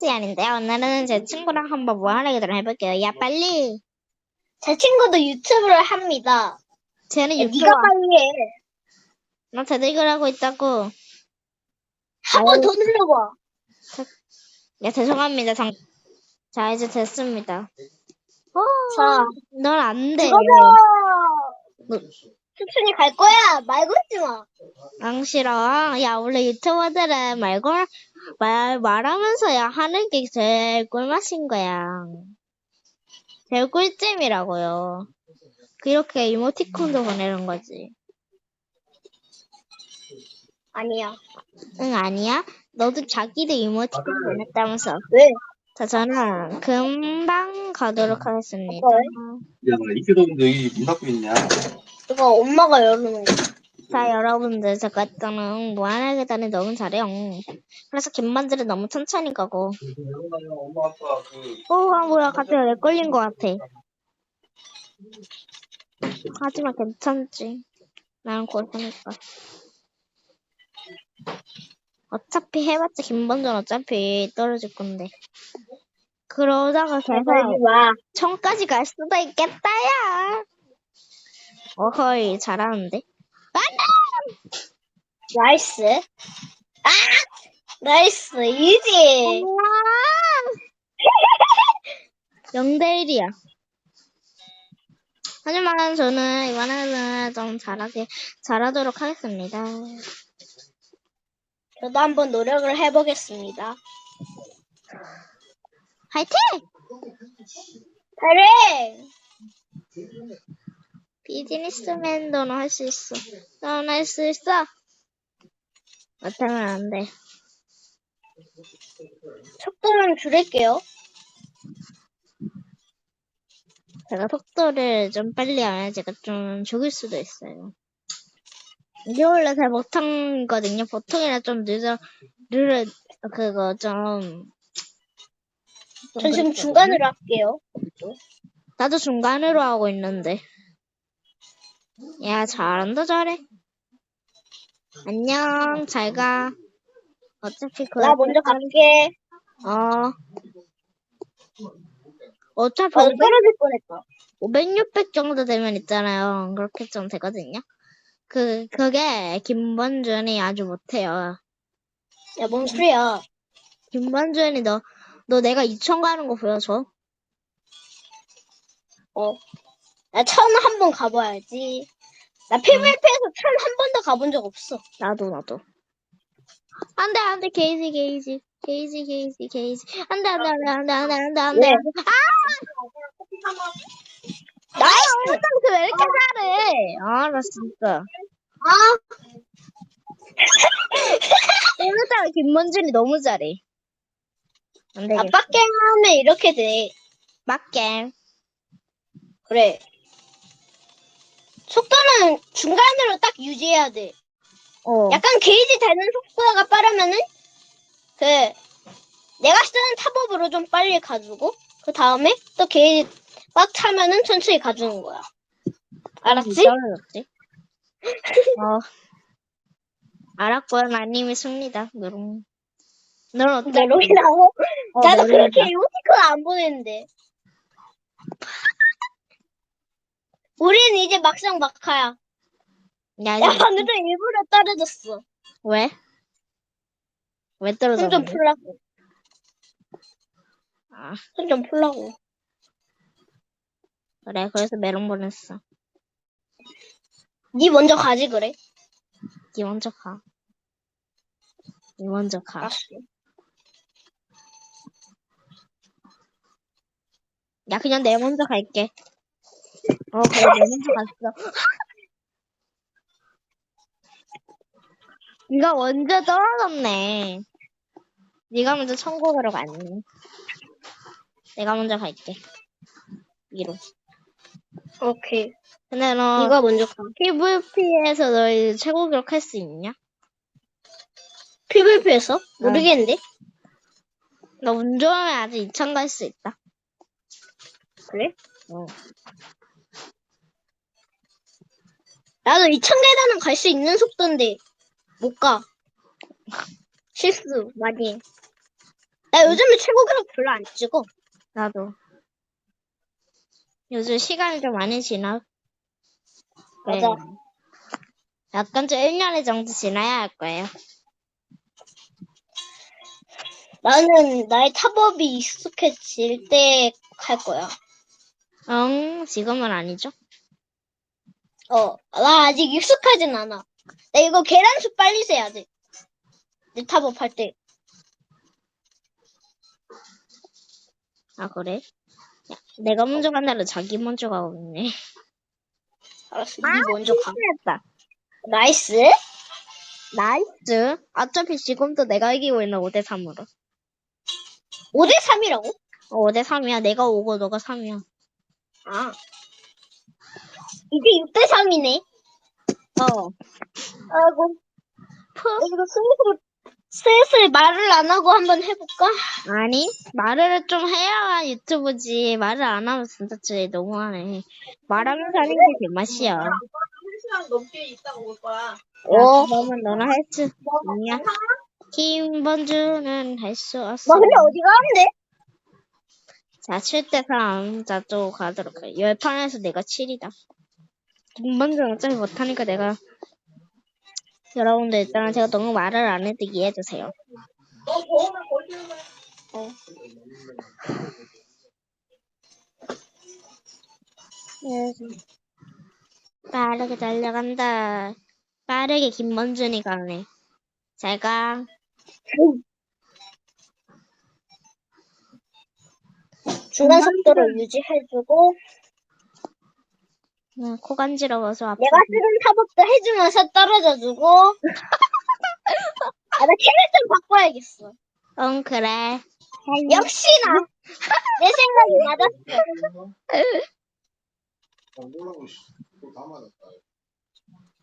시간인데요. 오늘은 제 친구랑 한번 무한하게들 해볼게요. 야, 빨리. 제 친구도 유튜브를 합니다. 쟤는 야, 유튜브, 네가 빨리 해. 나 대들기를 하고 있다고. 한번 더 눌러봐. 야, 죄송합니다. 장... 자, 이제 됐습니다. 어, 자, 넌 안 돼. 그거죠. 추천이 갈 거야. 말고 있지 마. 안 싫어. 야, 원래 유튜버들은 말고, 말, 말하면서야 하는 게 제일 꿀맛인 거야. 제일 꿀잼이라고요. 그렇게 이모티콘도 보내는 거지. 아니야. 응, 아니야? 너도 자기도 이모티콘 보냈다면서. 왜? 자, 저는 금방 가도록 하겠습니다. 왜? 야, 이규동도 여기 문 닫고 있냐? 이거 엄마가 열어놓은 거. 자, 여러분들, 제가 일단은 무한하게 다니 너무 잘해요. 그래서 김만들은 너무 천천히 가고. 엄마 아빠 그 오, 아, 뭐야, 갑자기 렉 걸린 것 같아. 하지만 괜찮지. 나는 고생했어. 어차피 해봤자 김반전 어차피 떨어질 건데. 그러다가 계속 마. 청까지 갈 수도 있겠다, 야. 어허이, 잘하는데? 나이스. 아! 나이스. 이지. 우와! 0대1이야. 하지만 저는 이번에는 좀 잘하게, 잘하도록 하겠습니다. 저도 한번 노력을 해보겠습니다. 화이팅! 그래. 비즈니스맨 너는 할 수 있어. 너는 할 수 있어. 못하면 안 돼. 속도를 줄일게요. 제가 속도를 좀 빨리 하면 제가 좀 죽을 수도 있어요. 이게 원래 잘 못하거든요. 보통이라 좀 늦어, 느려, 그거 좀. 좀전 지금. 중간으로 할게요. 나도 중간으로 하고 있는데. 야, 잘한다, 잘해. 안녕, 잘 가. 어차피 그. 나 먼저 갈게. 어. 어차피 나도 500, 떨어질 뻔했다. 500, 600 정도 되면 있잖아요. 그렇게 좀 되거든요. 그, 그게 김범준이 아주 못해요. 야, 뭔 소리야. 김범준이 너, 너 내가 2천 가는 거 보여줘. 어. 나 천 한 번 가봐야지. 나 PVP에서 천 한 번도 가본 적 없어. 나도, 나도. 안 돼, 안 돼, 게이지, 게이지. 게이지, 게이지, 게이지. 안 돼, 안 돼, 안 돼, 안 돼, 안 돼, 안 돼, 안 돼. 왜? 아! 나이스! 오늘따라 왜 이렇게 잘해? 아, 나 진짜. 아, 오늘따라 김범준이 너무 잘해. 안 되겠어. 아빠 게임 하면 이렇게 돼. 맞게. 그래. 속도는 중간으로 딱 유지해야 돼. 어. 약간 게이지 되는 속도가 빠르면은, 그, 내가 쓰는 탑업으로 좀 빨리 가주고, 그 다음에 또 게이지 꽉 차면은 천천히 가주는 거야. 알았지? 떨어졌지? 어. 알았고요. 나님이 승리다. 누룽. 넌 어때? 나 로이라고? 어, 나도 그렇게 나. 이모티콘 안 보냈는데. 우린 이제 막상 막하야. 야, 야, 방금 전 일부러 떨어졌어. 왜? 왜손 떨어졌어? 좀 풀라고. 아, 손 좀 풀라고. 그래. 그래서 메롱 보냈어. 니 먼저 가지 그래. 니 먼저 가. 니 먼저 가. 알았어. 야, 그냥 내 먼저 갈게. 어, 그래. 내 먼저 갔어. 네가 먼저 떨어졌네. 네가 먼저 천국으로 갔네. 내가 먼저 갈게. 위로. 오케이. 근데 너 니가 먼저 가. PVP에서 너희 최고 기록 할 수 있냐? PVP에서? 모르겠는데? 너운 좋으면 아직 2천 갈 수 있다. 그래? 어. 나도 2000계단은 갈 수 있는 속도인데 못 가. 실수 많이 해. 나 요즘에 최고 기록 별로 안 찍어. 나도. 요즘 시간이 좀 많이 지나. 네. 맞아. 약간 좀 1년에 정도 지나야 할 거예요. 나는 나의 탑업이 익숙해질 때할 거야. 응, 지금은 아니죠? 어, 나 아직 익숙하진 않아. 나 이거 계란수 빨리 세야 돼. 내 탑업 할 때. 아, 그래? 야, 내가 먼저 간다면 자기 먼저 가고 있네. 알았어, 니 먼저 가. 했다. 나이스. 나이스. 어차피 지금도 내가 이기고 있는 5대3으로. 5대 3이라고? 5대3이야. 내가 5고 너가 3이야. 아. 이제 6대 3이네. 어. 아이고, 푸? 이거 슬슬, 슬슬 말을 안 하고 한번 해볼까? 아니, 말을 좀 해야 유튜브지. 말을 안 하면 진짜 쟤 너무하네. 말하면서 하는 게 제맛이야. 야, 1시간 넘게 있다가 올 거야. 어. 그러면 너는 할 수 있냐? 김번주는 할 수 없어. 나 근데 어디 가는데? 자, 7대 3. 자, 또 가도록 해. 10판에서 내가 7이다. 김번주는 어차피 못하니까 내가. 여러분들 일단 제가 너무 말을 안 해도 이해해주세요. 거야. 빠르게 달려간다. 빠르게 김먼준이 가네. 잘 가. 중간 속도를 유지해주고, 응, 코 간지러워서 아파. 내가 쓰는 탑업도 해주면서 떨어져 주고. 아, 나 캐릭터 바꿔야겠어. 응, 그래. 역시나! 내 생각이 맞았어.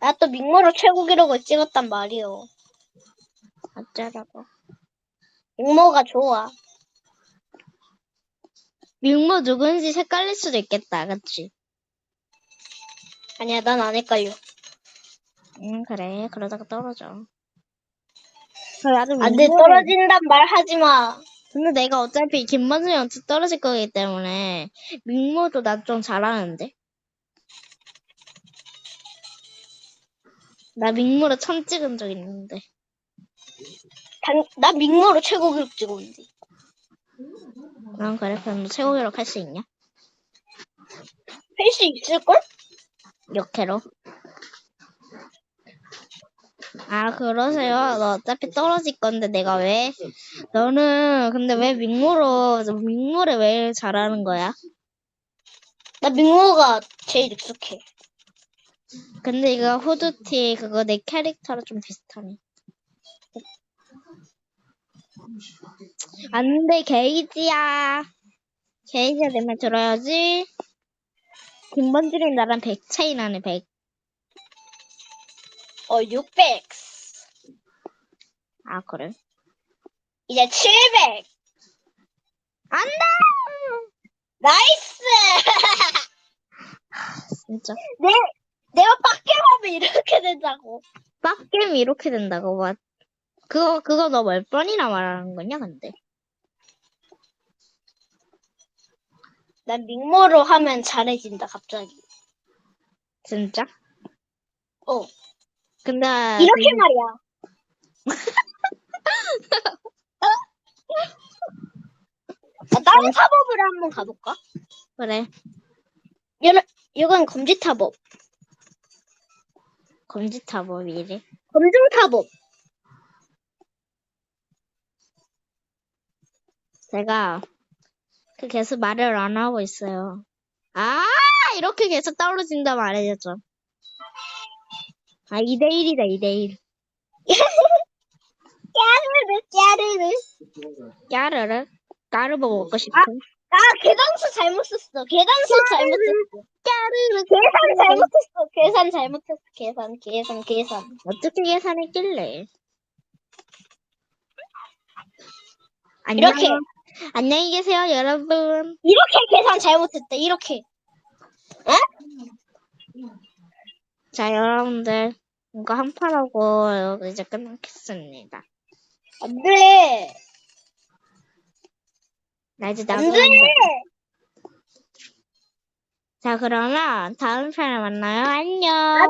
나또 믹모로 최고 기록을 찍었단 말이오. 어쩌라고. 믹모가 좋아. 밀모 누군지 헷갈릴 수도 있겠다, 그치? 아니야, 난 안 헷갈려. 응, 그래. 그러다가 떨어져. 그래, 나도 안 돼, 떨어진단 말 하지 마. 근데 내가 어차피 김먼준이한테 떨어질 거기 때문에 밀모도 나좀 잘하는데. 나 밀모로 천 찍은 적 있는데. 단, 나 믹모로 최고 기록 찍었는데. 난 그래. 그럼 너 최고 기록 할 수 있냐? 할 수 있을걸? 역해로. 아, 그러세요? 너 어차피 떨어질 건데 내가 왜? 너는 근데 왜 밍모로 밍모를 왜 잘하는 거야? 나 믹모가 제일 익숙해. 근데 이거 후드티 그거 내 캐릭터랑 좀 비슷하네. 안돼 게이지야. 게이지야 내 말 들어야지. 김번준이 나랑 100 차이 나네 100. 어, 600. 아 그래? 이제 700. 안돼. 나이스! 진짜. 내, 내가 밖에 하면 이렇게 된다고. 빡겜이 이렇게 된다고 막. 그거 그거 너 몇 번이나 말하는 거냐 근데? 난 믹모로 하면 잘해진다, 갑자기. 진짜? 어. 근데 이렇게 말이야. 아, 다른 탑업을 한번 가볼까? 그래 이런, 이건 검지 탑업. 검지타 뭐 미래. 검증 탑업. 제가 그 계속 말을 안 하고 있어요. 아 이렇게 계속 떨어진다 말해야죠. 아 2대1이다 2대1. 까르르, 까르르. 까르르? 까르보 먹고 싶어. 아, 계단수 잘못 썼어. 계단수 잘못 썼어. 까르르. 계산 잘못했어. 계산 잘못했어. 계산, 계산, 계산. 어떻게 계산했길래? 이렇게. 안녕히 계세요 여러분. 이렇게 계산 잘못했다. 이렇게. 자 여러분들 이거 한판 하고 이제 끝나겠습니다. 안 돼. 나 이제 안 나가는데. 돼! 자, 그러면 다음 편에 만나요. 안녕.